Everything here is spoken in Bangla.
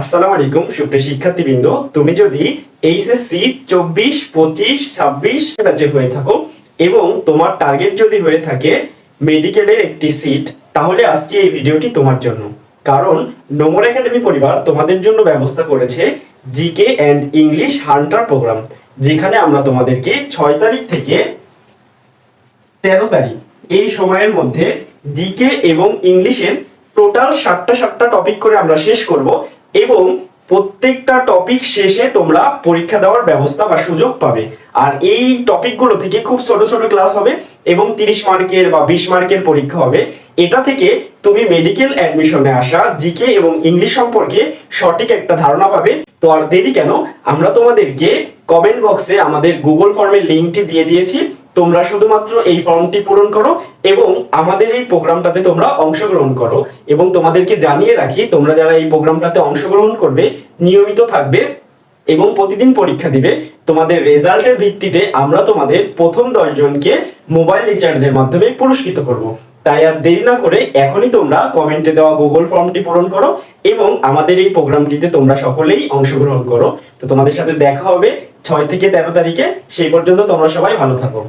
আসসালামু আলাইকুম, সুপ্রিয় শিক্ষার্থীবৃন্দ। তুমি যদি এইচএসসি চব্বিশ, পঁচিশ, ছাব্বিশ ব্যাচে হয়ে থাকো এবং তোমার টার্গেট যদি হয়ে থাকে মেডিকেলের একটি সিট, তাহলে আজকে এই ভিডিওটি তোমার জন্য। কারণ নোমর একাডেমি পরিবার তোমাদের জন্য ব্যবস্থা করেছে GK and English hunter program, যেখানে আমরা তোমাদেরকে ছয় তারিখ থেকে তেরো তারিখ এই সময়ের মধ্যে জিকে এবং ইংলিশের টোটাল সাতটা সাতটা টপিক করে আমরা শেষ করব এবং প্রত্যেকটা টপিক শেষে তোমরা পরীক্ষা দেওয়ার ব্যবস্থা বা সুযোগ পাবে। আর এই টপিকগুলো থেকে খুব ছোট ছোট ক্লাস হবে এবং তিরিশ মার্কের বা বিশ মার্কের পরীক্ষা হবে। এটা থেকে তুমি মেডিকেল অ্যাডমিশনে আসা জিকে এবং ইংলিশ সম্পর্কে সঠিক একটা ধারণা পাবে। তো আর দেরি কেন? আমরা তোমাদেরকে কমেন্ট বক্সে আমাদের গুগল ফর্মের লিঙ্কটি দিয়ে দিয়েছি। তোমরা শুধুমাত্র এই ফর্মটি পূরণ করো এবং আমাদের এই প্রোগ্রামটাতে তোমরা অংশগ্রহণ করো এবং তোমাদেরকে জানিয়ে রাখি, তোমরা যারা এই প্রোগ্রামটাতে অংশগ্রহণ করবে, নিয়মিত থাকবে এবং প্রতিদিন পরীক্ষা দিবে। তোমাদের রেজাল্টের ভিত্তিতে আমরা তোমাদের প্রথম দশজনকে মোবাইল রিচার্জের মাধ্যমে পুরস্কৃত করব। তাই আর দেরি না করে এখনই তোমরা কমেন্টে দেওয়া গুগল ফর্মটি পূরণ করো এবং আমাদের এই প্রোগ্রামটিতে তোমরা সকলেই অংশগ্রহণ করো। তো তোমাদের সাথে দেখা হবে ছয় থেকে তেরো তারিখে। সেই পর্যন্ত তোমরা সবাই ভালো থাকো।